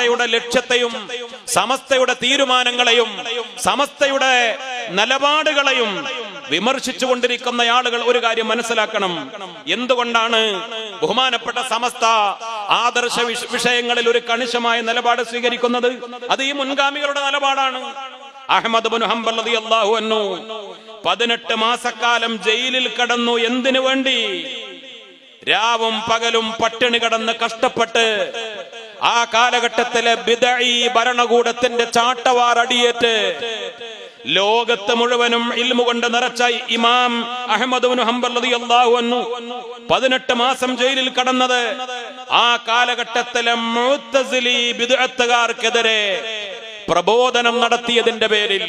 സമസ്തയുടെ ലക്ഷ്യത്തെയും സമസ്തയുടെ തീരുമാനങ്ങളെയും സമസ്തയുടെ നിലപാടുകളെയും വിമർശിച്ചു കൊണ്ടിരിക്കുന്ന ആളുകൾ ഒരു കാര്യം മനസ്സിലാക്കണം. എന്തുകൊണ്ടാണ് ബഹുമാനപ്പെട്ട സമസ്ത ആദർശ വിഷയങ്ങളിൽ ഒരു കണിശമായ നിലപാട് സ്വീകരിക്കുന്നത്? അത് ഈ മുൻഗാമികളുടെ നിലപാടാണ്. അഹമ്മദ് ബിൻ ഹംബൽ റളിയല്ലാഹു അൻഹു പതിനെട്ട് മാസക്കാലം ജയിലിൽ കടന്നു എന്തിനു വേണ്ടി? രാവും പകലും പട്ടിണി കടന്ന് കഷ്ടപ്പെട്ട് ആ കാലഘട്ടത്തിലെ ബിദഈ ഭരണകൂടത്തിന്റെ ചാട്ടവാർ അടിയേറ്റ് ലോകത്ത് മുഴുവനും ഇൽമു കൊണ്ട് നിറച്ച ഇമാം അഹമ്മദ് അൻഹു പതിനെട്ട് മാസം ജയിലിൽ കടന്നത് ആ കാലഘട്ടത്തിലെ മുത്തസിലി ബിദ്അത്തുകാർക്കെതിരെ പ്രബോധനം നടത്തിയതിന്റെ പേരിൽ.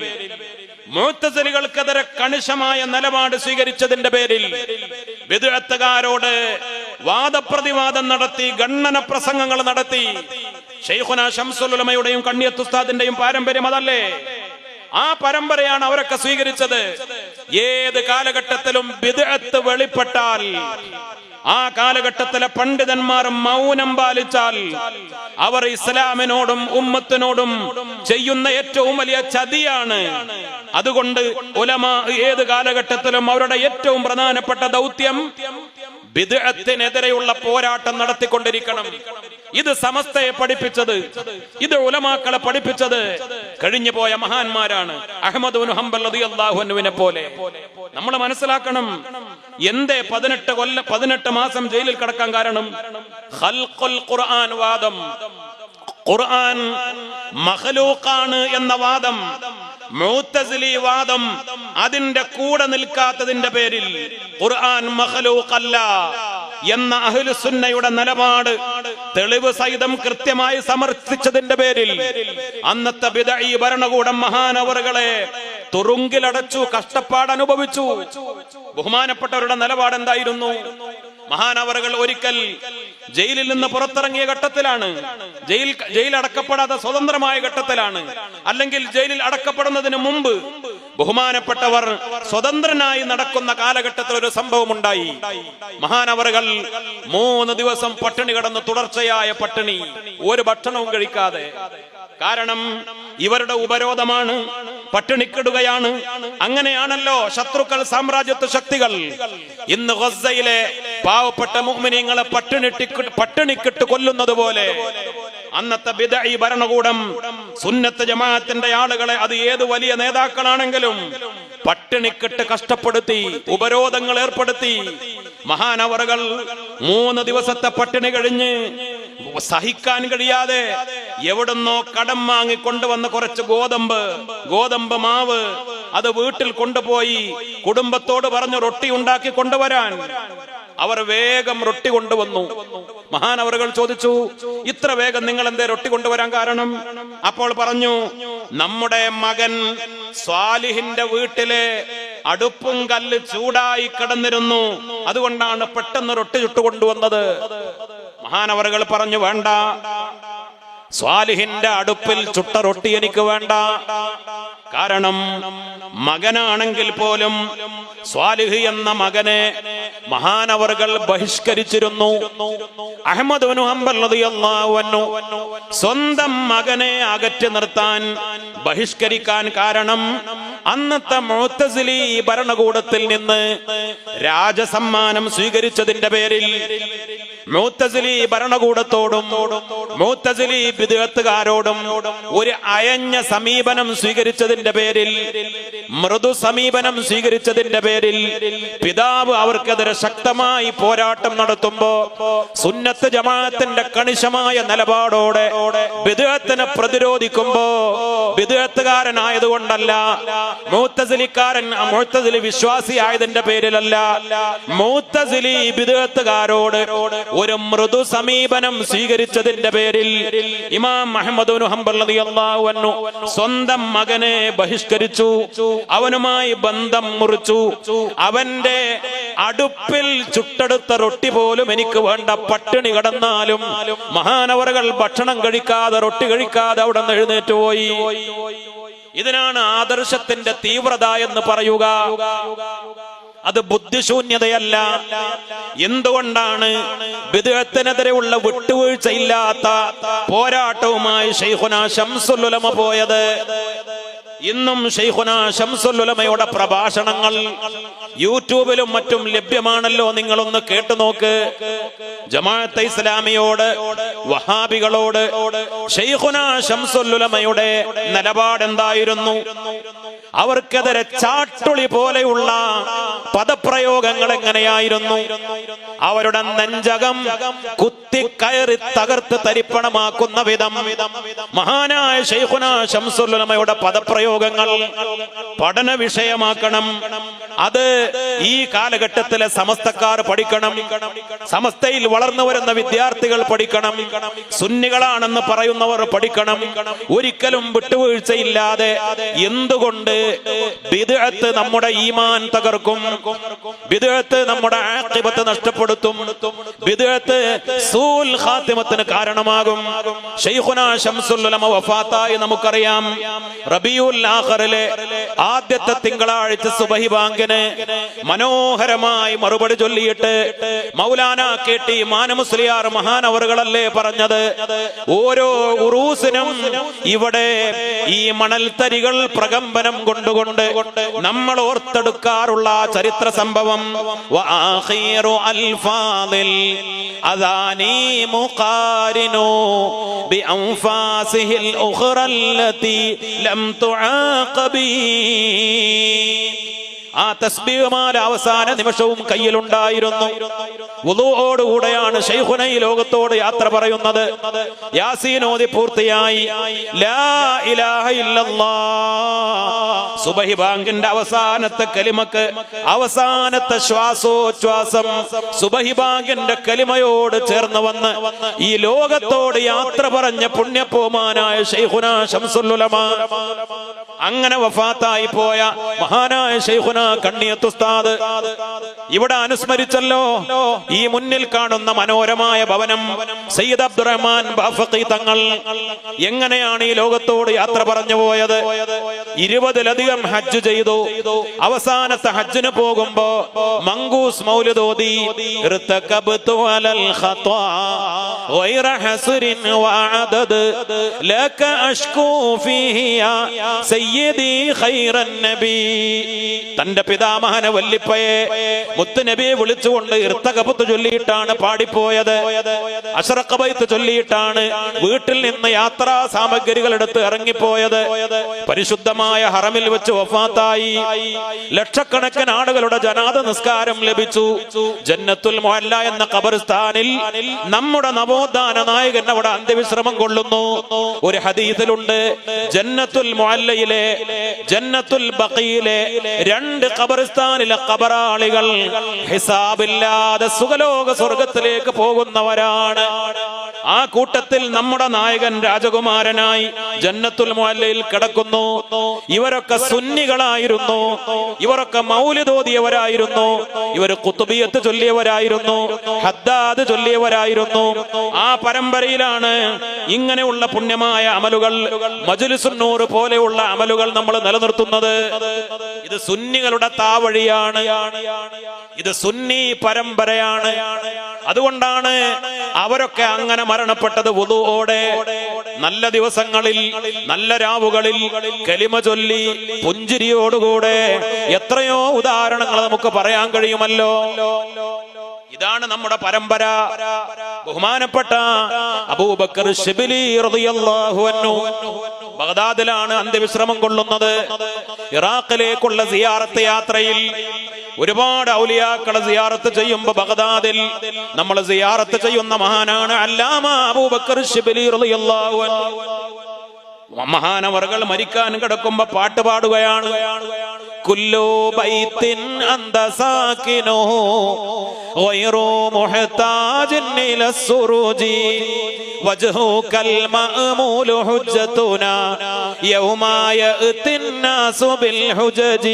മുഅ്തസിലികൾക്കെതിരെ കണിശമായ നിലപാട് സ്വീകരിച്ചതിന്റെ പേരിൽ വിദഗ്ധക്കാരോട് വാദപ്രതിവാദം നടത്തി ഗണ്ണന പ്രസംഗങ്ങൾ നടത്തി. ഷെയ്ഖുന ഷംസുലമയുടെയും കണ്ണിയത്തുസ്താദിന്റെയും പാരമ്പര്യം അതല്ലേ? ആ പരമ്പരയാണ് അവരൊക്കെ സ്വീകരിച്ചത്. ഏത് കാലഘട്ടത്തിലും വിദഗത്ത് വെളിപ്പെട്ടാൽ ആ കാലഘട്ടത്തിലെ പണ്ഡിതന്മാർ മൗനം പാലിച്ചാൽ അവർ ഇസ്ലാമിനോടും ഉമ്മത്തിനോടും ചെയ്യുന്ന ഏറ്റവും വലിയ ചതിയാണ്. അതുകൊണ്ട് ഉലമ ഏത് കാലഘട്ടത്തിലും അവരുടെ ഏറ്റവും പ്രധാനപ്പെട്ട ദൗത്യം ബിദ്അത്തിനെതിരെയുള്ള പോരാട്ടം നടത്തിക്കൊണ്ടിരിക്കണം. ഇത് സമസ്തയെ പഠിപ്പിച്ചത് ഇത് ഉലമാക്കളെ പഠിപ്പിച്ചത് കഴിഞ്ഞു പോയ മഹാന്മാരാണ്. അഹമ്മദ് അള്ളാഹുനുവിനെ ഹംബൽ റളിയല്ലാഹുവിനെ പോലെ. നമ്മൾ മനസ്സിലാക്കണം എന്തേ പതിനെട്ട് കൊല്ല പതിനെട്ട് മാസം ജയിലിൽ കിടക്കാൻ കാരണം? ഖുർആൻ വാദം. ഖുർആൻ മഖ്ലൂഖാണ് എന്ന വാദം. വാദം അതിന്റെ കൂടെ നിൽക്കാത്തതിന്റെ പേരിൽ ഖുർആൻ മഹലൂഖല്ല എന്ന അഹ്ലുസുന്നയുടെ നിലപാട് തെളിവ് സഹിതം കൃത്യമായി സമർത്ഥിച്ചതിന്റെ പേരിൽ അന്നത്തെ ബിദഈ ഭരണകൂടം മഹാനവറുകളെ തുറുങ്കിലടച്ചു കഷ്ടപ്പാട് അനുഭവിച്ചു ബഹുമാനപ്പെട്ടവരുടെ നിലപാട് എന്തായിരുന്നു മഹാനവറുകൾ ഒരിക്കൽ ജയിലിൽ നിന്ന് പുറത്തിറങ്ങിയ ഘട്ടത്തിലാണ്. ജയിൽ ജയിൽ അടക്കപ്പെടാത്ത സ്വതന്ത്രമായ ഘട്ടത്തിലാണ്. അല്ലെങ്കിൽ ജയിലിൽ അടക്കപ്പെടുന്നതിന് മുമ്പ് ബഹുമാനപ്പെട്ടവർ സ്വതന്ത്രനായി നടക്കുന്ന കാലഘട്ടത്തിൽ ഒരു സംഭവം ഉണ്ടായി മഹാനവറുകൾ മൂന്ന് ദിവസം പട്ടിണി കിടന്ന് തുടർച്ചയായ പട്ടിണി. ഒരു ഭക്ഷണവും കഴിക്കാതെ. കാരണം ഇവരുടെ ഉപരോധമാണ് പട്ടിണിക്കിടുകയാണ്. അങ്ങനെയാണല്ലോ ശത്രുക്കൾ സാമ്രാജ്യത്വ ശക്തികൾ. ഇന്ന് ഗസയിലെ പാവപ്പെട്ട മുഅ്മിനീങ്ങളെ പട്ടിണിട്ടി പട്ടിണിക്കിട്ട് കൊല്ലുന്നത് പോലെ. അന്നത്തെ ബിദഈ ഭരണകൂടം സുന്നത്ത് ജമാഅത്തിന്റെ ആളുകളെ അത് ഏത് വലിയ നേതാക്കളാണെങ്കിലും പട്ടിണിക്കിട്ട് കഷ്ടപ്പെടുത്തി ഉപരോധങ്ങൾ ഏർപ്പെടുത്തി. മഹാനവറുകൾ മൂന്ന് ദിവസത്തെ പട്ടിണി കഴിഞ്ഞ് സഹിക്കാൻ കഴിയാതെ എവിടുന്നോ കടം വാങ്ങി കൊണ്ടുവന്ന കുറച്ച് ഗോതമ്പ് ഗോതമ്പ് മാവ് അത് വീട്ടിൽ കൊണ്ടുപോയി കുടുംബത്തോട് പറഞ്ഞു റൊട്ടി ഉണ്ടാക്കി കൊണ്ടുവരാൻ. അവർ വേഗം റൊട്ടി കൊണ്ടുവന്നു. മഹാനവറുകൾ ചോദിച്ചു ഇത്ര വേഗം നിങ്ങൾ എന്തേ റൊട്ടി കൊണ്ടുവരാൻ കാരണം? അപ്പോൾ പറഞ്ഞു നമ്മുടെ മകൻ സ്വാലിഹിന്റെ വീട്ടിലെ അടുപ്പും കല്ല് ചൂടായി കിടന്നിരുന്നു. അതുകൊണ്ടാണ് പെട്ടെന്ന് റൊട്ടി ചുട്ടുകൊണ്ടുവന്നത്. മഹാനവറുകൾ പറഞ്ഞു വേണ്ട. സ്വാലിഹിന്റെ അടുപ്പിൽ ചുട്ട റൊട്ടി എനിക്ക് വേണ്ട. കാരണം മകനാണെങ്കിൽ പോലും സ്വാലിഹ് എന്ന മകനെ മഹാനവറുകൾ ബഹിഷ്കരിച്ചിരുന്നു. അഹമ്മദ് അൻഹു സ്വന്തം മകനെ അകറ്റി നിർത്താൻ ബഹിഷ്കരിക്കാൻ കാരണം അന്നത്തെ മോത്തസിലി ഭരണകൂടത്തിൽ നിന്ന് രാജസമ്മാനം സ്വീകരിച്ചതിന്റെ പേരിൽ മൂത്തസിലി ഭരണകൂടത്തോടും മൂത്തസിലി വിദഗത്തുകാരോടും ഒരു അയഞ്ഞ സമീപനം സ്വീകരിച്ചതിന്റെ പേരിൽ മൃദു സമീപനം സ്വീകരിച്ചതിന്റെ പേരിൽ പിതാവ് അവർക്കെതിരെ ശക്തമായി പോരാട്ടം നടത്തുമ്പോ സുന്നത്ത് ജമാഅത്തിന്റെ കണിശമായ നിലപാടോടെ വിദഗത്തിനെ പ്രതിരോധിക്കുമ്പോ വിദഗ്ധകാരനായതുകൊണ്ടല്ല മൂത്തസിലിക്കാരൻ മൂത്തസിലി വിശ്വാസിയായതിന്റെ പേരിലല്ല. മൂത്തസിലി വിദഗ്ധകാരോട് ഒരു മൃദു സമീപനം സ്വീകരിച്ചതിന്റെ പേരിൽ ഇമാം മുഹമ്മദ് അൻഹു സ്വന്തം മകനെ ബഹിഷ്കരിച്ചു. അവനുമായി ബന്ധം മുറിച്ചു. അവന്റെ അടുപ്പിൽ ചുട്ടെടുത്ത റൊട്ടി പോലും എനിക്ക് വേണ്ട. പട്ടിണി കടന്നാലും മഹാനവറുകൾ ഭക്ഷണം കഴിക്കാതെ റൊട്ടി കഴിക്കാതെ അവിടെ നിന്ന് എഴുന്നേറ്റ് പോയി. ഇതിനാണ് ആദർശത്തിന്റെ തീവ്രത എന്ന് പറയുക. അത് ബുദ്ധിശൂന്യതയല്ല. എന്തുകൊണ്ടാണ് ബിദുഹത്തിനെതിരെയുള്ള വിട്ടുവീഴ്ചയില്ലാത്ത പോരാട്ടവുമായി ഷെയ്ഖുന ഷംസുലുലമ പോയത്? ഇന്നും ഷെയ്ഖുന ഷംസുലുലമയുടെ പ്രഭാഷണങ്ങൾ യൂട്യൂബിലും മറ്റും ലഭ്യമാണല്ലോ. നിങ്ങളൊന്ന് കേട്ടു നോക്ക്. ജമാഅത്തെ ഇസ്ലാമിയോട് വഹാബികളോട് ഷെയ്ഖുന നിലപാട് എന്തായിരുന്നു അവർക്കെതിരെ ചാട്ടുളി പോലെയുള്ള പദപ്രയോഗങ്ങൾ എങ്ങനെയായിരുന്നു? അവരുടെ നെഞ്ചകം കുത്തിക്കയറി തകർത്ത് തരിപ്പണമാക്കുന്ന വിധം മഹാനായ ഷെയ്ഖുന ഷംസുലുലമയുടെ പദപ്രയോഗങ്ങൾ പഠന വിഷയമാക്കണം. അത് ഈ കാലഘട്ടത്തിലെ സമസ്തക്കാർ പഠിക്കണം. സമസ്തയിൽ വളർന്നു വരുന്ന വിദ്യാർത്ഥികൾ പഠിക്കണം. സുന്നികളാണെന്ന് പറയുന്നവർ പഠിക്കണം. ഒരിക്കലും വിട്ടുവീഴ്ചയില്ലാതെ എന്തുകൊണ്ട് ബിദ്അത്ത് നമ്മുടെ ഈമാൻ തകർക്കും. ബിദ്അത്ത് നമ്മുടെ ആഖിബത്ത് നഷ്ടപ്പെടുത്തും. ബിദ്അത്ത് സൂൽ ഖാത്തിമത്തിന് കാരണമാകും. ഷെയ്ഖുന ശംസുൽ ഉലമ വഫാത്തായി നമുക്കറിയാം. റബിയുൽ ആഖറിലെ ആദ്യത്തെ തിങ്കളാഴ്ച സുബഹി ബാങ്കിന് മനോഹരമായി മറുപടി ചൊല്ലിയിട്ട് മൗലാന കെ ടി മാനമുസ്ലിയാർ മഹാനവറുകളല്ലേ പറഞ്ഞത്? ഓരോ ഉറൂസിനും ഇവിടെ ഈ മണൽത്തരികൾ പ്രകമ്പനം കൊണ്ടുകൊണ്ട് നമ്മൾ ഓർത്തെടുക്കാറുള്ള ചരിത്ര സംഭവം വആഖിറു ആ തസ്ബീഹുമാല അവസാന നിമിഷവും കയ്യിലുണ്ടായിരുന്നു. വുളുവോടുകൂടെയാണ് ഷെയ്ഖുന ഈ ലോകത്തോട് യാത്ര പറയുന്നത്. ഓതി പൂർത്തിയായി. ലാ ഇലാഹ ഇല്ലല്ലാഹ്. സുബഹി ബാങ്കിന്റെ അവസാനത്തെ കലിമക്ക് അവസാനത്തെ ശ്വാസോച്ഛ്വാസം സുബഹി ബാങ്കിന്റെ കലിമയോട് ചേർന്ന് വന്ന് ഈ ലോകത്തോട് യാത്ര പറഞ്ഞ പുണ്യപ്പോമാനായ ഷെയ്ഖുന ശംസുല്ലുലമാ അങ്ങനെ വഫാത്തായി പോയ മഹാനായ ഷെയ്ഖുന കണ്ണിയത്തുസ്താദ് ഇവിടെ അനുസ്മരിച്ചല്ലോ ഈ മുന്നിൽ കാണുന്ന മനോരമായ ഭവനം സയ്യിദ് അബ്ദുറഹ്മാൻ ബാഫഖി തങ്ങൾ എങ്ങനെയാണ് ഈ ലോകത്തോട് യാത്ര പറഞ്ഞു പോയത് ഇരുപതിലധികം ഹജ്ജ് ചെയ്തു അവസാനത്തെ ഹജ്ജിന് പോകുമ്പോ മങ്കൂസ് മൗലിദോദി ارتكبت على الخطا غير حسر وعدد لك أشكو فيه يا سيدي خير النبي തന്റെ പിതാമഹന വല്ലിപ്പയെ മുത്തുനബിയെ വിളിച്ചുകൊണ്ട് ഇർത്തകപുത്ത് ചൊല്ലിയിട്ടാണ് പാടിപ്പോയത്. അഷറക്കബൈത്ത് ചൊല്ലിയിട്ടാണ് വീട്ടിൽ നിന്ന് യാത്രാ സാമഗ്രികൾ എടുത്ത് ഇറങ്ങിപ്പോയത്. പരിശുദ്ധമായ ഹറമിൽ വെച്ച് വഫാത്തായി. ലക്ഷക്കണക്കിന് ആളുകളുടെ ജനാദ നിസ്കാരം ലഭിച്ചു. ജന്നത്തുൽ മൊല്ല എന്ന കബർസ്ഥാനിൽ നമ്മുടെ നവോത്ഥാന നായകൻ അവിടെ അന്ത്യവിശ്രമം കൊള്ളുന്നു. ഒരു ഹദീസിലുണ്ട് ജന്നത്തുൽ മൊല്ലയിലെ ജന്നത്തുൽ ബക്കയിലെ രണ്ട് ഖബർസ്ഥാനിലെ ഖബറാളികൾ ഹിസാബില്ലാതെ സുഖലോക സ്വർഗത്തിലേക്ക് പോകുന്നവരാണ്. ആ കൂട്ടത്തിൽ നമ്മുടെ നായകൻ രാജകുമാരനായി ജന്നത്തുൽ മുഅല്ലയിൽ കിടക്കുന്നു. ഇവരൊക്കെ സുന്നികളായിരുന്നു. ഇവരൊക്കെ മൗലിതോതിയവരായിരുന്നു ഇവർ കുത്തുബിയത്ത് ചൊല്ലിയവരായിരുന്നു. ഹദ്ദാദ് ചൊല്ലിയവരായിരുന്നു. ആ പരമ്പരയിലാണ് ഇങ്ങനെയുള്ള പുണ്യമായ അമലുകൾ മജുലിസുന്നൂർ പോലെയുള്ള അമലുകൾ നമ്മൾ നിലനിർത്തുന്നത്. ഇത് സുന്നികളുടെ താവഴിയാണ്. ഇത് സുന്നി പരമ്പരയാണ്. അതുകൊണ്ടാണ് അവരൊക്കെ അങ്ങനെ മരണപ്പെട്ടത് വുതുവോടെ നല്ല ദിവസങ്ങളിൽ നല്ല രാവുകളിൽ കലിമ ചൊല്ലി പുഞ്ചിരിയോടുകൂടെ. എത്രയോ ഉദാഹരണങ്ങൾ നമുക്ക് പറയാൻ കഴിയുമല്ലോ. ഇതാണ് നമ്മുടെ പരമ്പര. ബഹുമാനപ്പെട്ട അബൂബക്കർ ബഗ്ദാദിലാണ് അന്ത്യവിശ്രമം കൊള്ളുന്നത്. ഇറാഖിലേക്കുള്ള സിയാറത്ത് യാത്രയിൽ ഒരുപാട് ഔലിയാക്കളെ സിയാറത്ത് ചെയ്യുമ്പോ ബഗ്ദാദിൽ നമ്മൾ സിയാറത്ത് ചെയ്യുന്ന മഹാനാണ് അല്ലാമ അബൂബക്കർ ഷിബിലി റളിയല്ലാഹു അൻഹു. മഹാനവറുകൾ മരിക്കാൻ കിടക്കുമ്പോ പാട്ട് പാടുകയാണ് കുല്ലോ ബൈത്തിൻ അന്ത സാക്കിനോ غير محتاج إلى السروج وجهك المأمول حجتنا يوم يأتي الناس بالحجج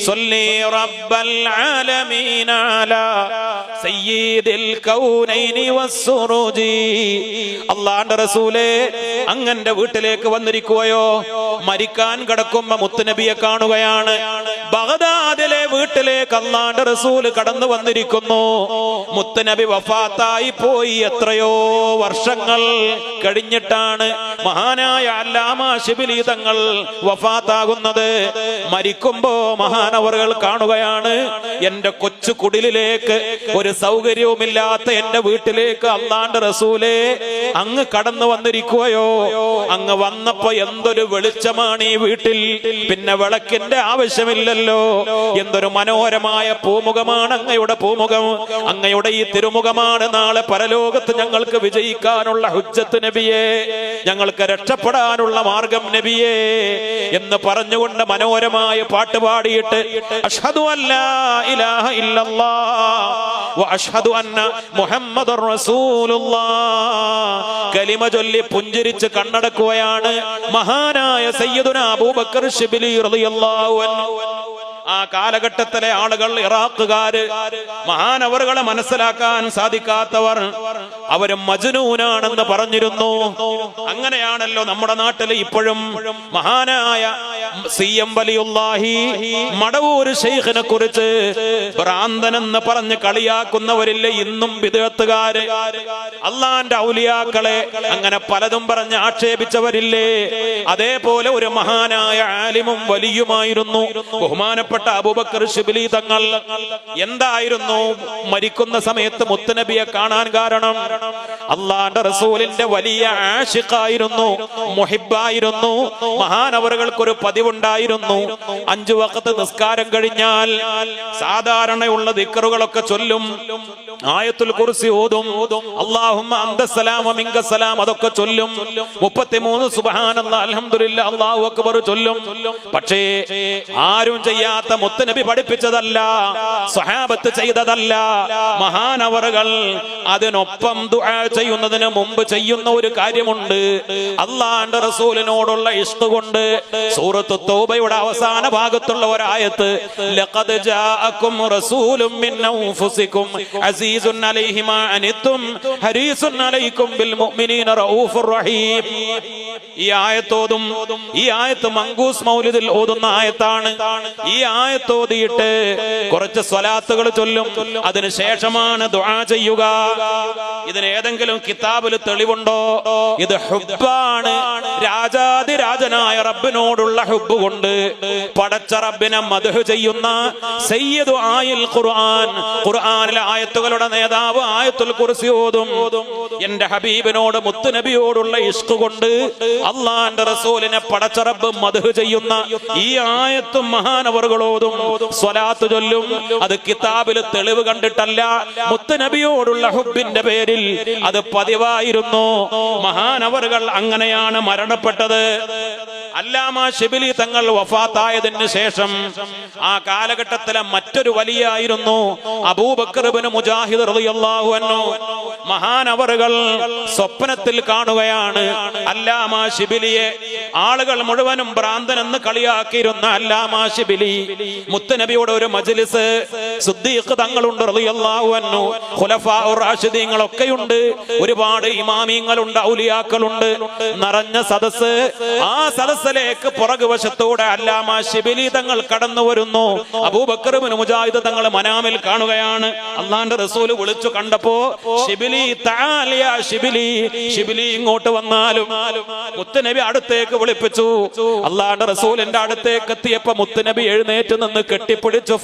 صلي رب العالمين على سيد الكونين والسروج അള്ളാന്റെ റസൂലേ അങ്ങന്റെ വീട്ടിലേക്ക് വന്നിരിക്കുകയോ മരിക്കാൻ കിടക്കുമ്പോ മുത്തുനബിയെ കാണുകയാണ്. ബഗദാദിലെ വീട്ടിലേക്ക് അള്ളാന്റെ റസൂൽ കടന്നു വന്നിരിക്കുന്നു. മുത്തുനബി വഫാത്തായി പോയി എത്രയോ വർഷങ്ങൾ കഴിഞ്ഞിട്ടാണ് മഹാനായ അല്ലാമ ശിബിലി തങ്ങൾ വഫാത്താകുന്നത്. മരിക്കുമ്പോ മഹാനവറുകൾ കാണുകയാണ്. എന്റെ കൊച്ചു കുടിലിലേക്ക് ഒരു സൗകര്യവുമില്ലാത്ത എന്റെ വീട്ടിലേക്ക് അള്ളാന്റെ റസൂലെ അങ്ങ് കടന്നു വന്നിരിക്കുകയോ അങ്ങ് വന്നപ്പോ എന്തൊരു വെളിച്ചമാണ് ഈ വീട്ടിൽ? പിന്നെ വിളക്കിന്റെ ആവശ്യമില്ലല്ലോ. എന്തൊരു മനോഹരമായ പൂമുഖമാണ് അങ്ങയുടെ പൂമുഖം. അങ്ങയുടെ ഈ തിരുമുഖമാണ് നാളെ പരലോകത്ത് ഞങ്ങൾക്ക് വിജയിക്കാനുള്ള ഹുജ്ജത്ത് നബിയെ. ഞങ്ങൾക്ക് രക്ഷപ്പെടാനുള്ള മാർഗം നബിയെ. എന്ന് പറഞ്ഞുകൊണ്ട് മനോഹരമായ പാട്ട് പാടിയിട്ട് അഷ്ഹദു അല്ലാ ഇലാഹ ഇല്ലല്ലാഹ് വ അഷ്ഹദു അന്ന മുഹമ്മദർ റസൂലുള്ളാഹ്. കലിമ ചൊല്ലി പുഞ്ചിരിച്ച് കണ്ണടക്കുകയാണ് മഹാനായ സയ്യിദുന അബൂബക്കർ ശിബിലി റളിയല്ലാഹു അൻഹു. ആ കാലഘട്ടത്തിലെ ആളുകൾ ഇറാഖുകാര് മഹാനവറുകളെ മനസ്സിലാക്കാൻ സാധിക്കാത്തവർ അവർ മജ്നൂനാണെന്ന് പറഞ്ഞിരുന്നു. അങ്ങനെയാണല്ലോ നമ്മുടെ നാട്ടിൽ ഇപ്പോഴും മഹാനായ സി എം വലിയുല്ലാഹി മടവൂര് ഷെയ്ഖിനെ കുറിച്ച് ഭ്രാന്തനെന്ന് പറഞ്ഞ് കളിയാക്കുന്നവരില്ലേ ഇന്നും വിദേത്തുകാര് അള്ളാന്റെ ഔലിയാക്കളെ അങ്ങനെ പലതും പറഞ്ഞ് ആക്ഷേപിച്ചവരില്ലേ? അതേപോലെ ഒരു മഹാനായ ആലിമും വലിയുമായിരുന്നു. ബഹുമാനപ്പെട്ട അബൂബക്കർ ഷിബിലി തങ്ങൾ എന്തായിരുന്നു? മരിക്കുന്ന സമയത്ത് മുത്തനബിയെ കാണാൻ കാരണം അള്ളാന്റെ റസൂലിന്റെ വലിയ ആഷിഖായിരുന്നു മുഹിബായിരുന്നു മഹാനവറുകൾക്കൊരു പതിവുണ്ടായിരുന്നു. അഞ്ചു വക്കത്ത് നിസ്കാരം കഴിഞ്ഞാൽ സാധാരണയുള്ള ദിക്കറുകളൊക്കെ ചൊല്ലും. ആയത്തുൽ കുർസി ഓതും അല്ലാഹുമ്മ അന്തസ്സലാം മിങ്കസലാം അതൊക്കെ ചൊല്ലും. മുപ്പത്തിമൂന്ന് സുബഹാനല്ലാ അൽഹംദുലില്ല അല്ലാഹു അക്ബർ ചൊല്ലും. പക്ഷേ ആരും ചെയ്യാത്ത മുത്തനബി പഠിപ്പിച്ചതല്ല സ്വഹാബത്ത് ചെയ്തതല്ല മഹാനവറുകൾ അതിനൊപ്പം ദുആ ചെയ്യുന്നതിന് മുമ്പ് ചെയ്യുന്ന ഒരു കാര്യമുണ്ട്. അള്ളാന്റെ റസൂലിനോടുള്ള ഇഷ്ട കൊണ്ട് സൂറത്ത് തൗബയുടെ അവസാന ഭാഗത്തുള്ള ഒരായത്ത് ലഖദ് ജാഅക്കും റസൂലും മിൻ അൻഫുസിക്കും അസീസുൻ അലൈഹി മാ അനിത്തും ഹരീസുൻ അലൈക്കും ബിൽ മുഅ്മിനീന റഊഫുർ റഹീം ഈ ആയത്തോതും ഈ ആയത്ത് മങ്കൂസ് മൗലിദിൽ ഓതുന്ന ആയത്താണ്. ഈ ആയത്തോതിയിട്ട് കുറച്ച് സ്വലാത്തുകൾ ചൊല്ലും. അതിനുശേഷമാണ് ദുആ ചെയ്യുക. ഇതിന് ഏതെങ്കിലും കിതാബിൽ തെളിവുണ്ടോ? ഇത് ഹുബാണ് രാജാതിരാജനായ റബ്ബിനോടുള്ള ഹുബ് കൊണ്ട് പടച്ച റബ്ബിനെ മധു ചെയ്യുന്ന സയ്യിദു ആയിൽ ഖുർആൻ. ഖുർആനിലെ ആയത്തുകളുടെ നേതാവ് ആയത്തുൽ കുറിസി ഓതും. എന്റെ ഹബീബിനോട് മുത്തുനബിയോടുള്ള ഇഷ്ക് കൊണ്ട് അള്ളാന്റെ റസൂലിനെ പടച്ചറബ് മധു ചെയ്യുന്ന ഈ ആയത്തും മഹാനവറുകളോതും സ്വലാത്ത് ചൊല്ലും. അത് കിതാബിൽ തെളിവ് കണ്ടിട്ടല്ല. മുത്തുനബിയോടുള്ള ഹുബിന്റെ പേരിൽ അത് പതിവായിരുന്നു. മഹാനവറുകൾ അങ്ങനെയാണ് മരണപ്പെട്ടത്. അല്ലാമ ഷിബിലി തങ്ങൾ വഫാത്തായതിന് ശേഷം ആ കാലഘട്ടത്തിലെ മറ്റൊരു വലിയ വലിയായിരുന്നു അബൂബക്കർബിന് മുജാഹിദ് റളിയല്ലാഹു അൻഹു. മഹാനവറുകൾ സ്വപ്നത്തിൽ കാണുകയാണ്. അല്ലാമ ഷിബിലിയെ ആളുകൾ മുഴുവനും ഭ്രാന്തനെന്ന് കളിയാക്കിയിരുന്ന അല്ലാമ ഷിബിലി മുത്തനബിയുടെ ഒരു മജ്ലിസ് സുദ്ദീഖ് തങ്ങളുണ്ട് റളിയല്ലാഹു അൻഹു. ഒരുപാട് ഇമാമിയങ്ങളുണ്ട് ഔലിയാക്കളുണ്ട്. നിറഞ്ഞ സദസ് ആ സദസ്സിലേക്ക് പുറകുവശത്തൂടെ അല്ലാമ ഷിബിലി തങ്ങൾ കടന്നു വരുന്നു. അബൂബക്കറുബിന് മുജാഹിദ് തങ്ങൾ മനാമിൽ കാണുകയാണ്. അള്ളാന്റെ റസൂൽ വിളിച്ചു കണ്ടപ്പോ ശിബിലി താലിയ ശിബിലി ഷിബിലി ഇങ്ങോട്ട് വന്നാലും മുത്തുനബി അടുത്തേക്ക് വിളിപ്പിച്ചു. അള്ളാന്റെ റസൂലിന്റെ അടുത്തേക്ക് എത്തിയപ്പോ മുത്തുനബി എഴുന്നേറ്റ് നിന്ന് കെട്ടിപ്പിടിച്ചു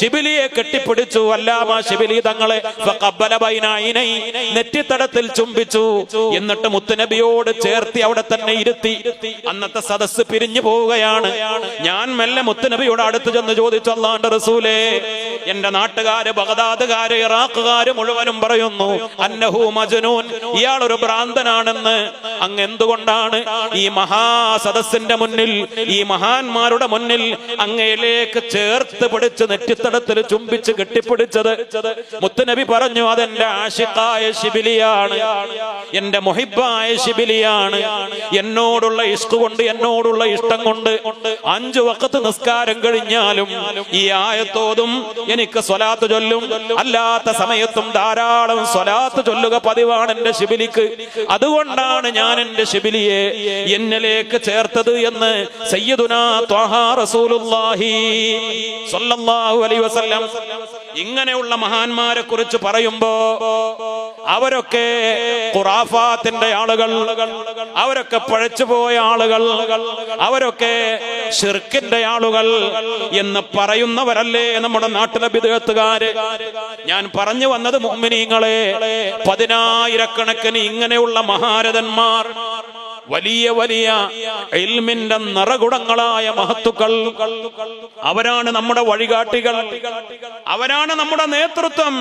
ശിബിലിയെ കെട്ടിപ്പിടിച്ചു. അല്ലാമ ശിബിലി തങ്ങളെ. നെറ്റിത്തടത്തിൽ ചുംബിച്ചു. എന്നിട്ട് മുത്തുനബിയോട് ചേർത്തി അവിടെ തന്നെ ഇരുത്തി. അന്നത്തെ സദസ്സ് പിരിഞ്ഞു പോവുകയാണ്. ഞാൻ മെല്ലെ മുത്തുനബിയോട് അടുത്ത് ചെന്ന് ചോദിച്ചു അള്ളാന്റെ റസൂലേ എന്റെ നാട്ടുകാര് ബഗദാദുകാര് ഇറാഖുകാര് മുഴുവനും പറയുന്നു അന്നഹു മജനൂൻ ഇയാൾ ഒരു ഭ്രാന്തനാണെന്ന്. അങ്ങ് എന്തുകൊണ്ടാണ് ഈ മഹാസദസ്സിന്റെ മുന്നിൽ ഈ മഹാന്മാരുടെ മുന്നിൽ അങ്ങയിലേക്ക് ചേർത്ത് പിടിച്ച് നെറ്റിത്തടത്തിൽ ചുംബിച്ച് കെട്ടിപ്പിടിച്ചത്? മുത്തുനബി പറഞ്ഞു അതെന്റെ ആഷിഖായ ശിബിലിയാണ്. എന്റെ മൊഹിബായ ശിബിലിയാണ്. എന്നോടുള്ള ഇഷ്ടം കൊണ്ട് എന്നോടുള്ള ഇഷ്ടം കൊണ്ട് അഞ്ചു വക്കത്ത് നിസ്കാരം കഴിഞ്ഞാലും ഈ ആയത്തോതും എനിക്ക് സ്വലാത്ത് ചൊല്ലും. അല്ലാത്ത സമയത്തും ധാരാളം സ്വലാത്ത് ചൊല്ലുക പതിവാണ് എന്റെ ശിബിലിക്ക്. അതുകൊണ്ടാണ് ഞാൻ എന്റെ ശിബിലിയെ എന്നിലേക്ക് ചേർത്തത് എന്ന് സയ്യിദുനാ റസൂലുള്ളാഹി അലൈഹി വസല്ലം ഇങ്ങനെയുള്ള മഹാന്മാരെ കുറിച്ച് പറയുമ്പോ അവരൊക്കെ ഖുറാഫാത്തിന്റെ ആളുകൾ അവരൊക്കെ പഴച്ചുപോയ ആളുകൾ അവരൊക്കെ ഷിർക്കിന്റെ ആളുകൾ എന്ന് പറയുന്നവരല്ലേ നമ്മുടെ നാട്ടിലെ വിദേഹത്തുകാര് ഞാൻ പറഞ്ഞു വന്നത് മുഅ്മിനീങ്ങളെ പതിനായിരക്കണക്കിന് ഇങ്ങനെയുള്ള മഹാരഥന്മാർ വലിയ വലിയ എൽമിന്റെ നിറകുടങ്ങളായ മഹത്തുക്കൾ. അവരാണ് നമ്മുടെ വഴികാട്ടികൾ. അവരാണ് നമ്മുടെ നേതൃത്വം.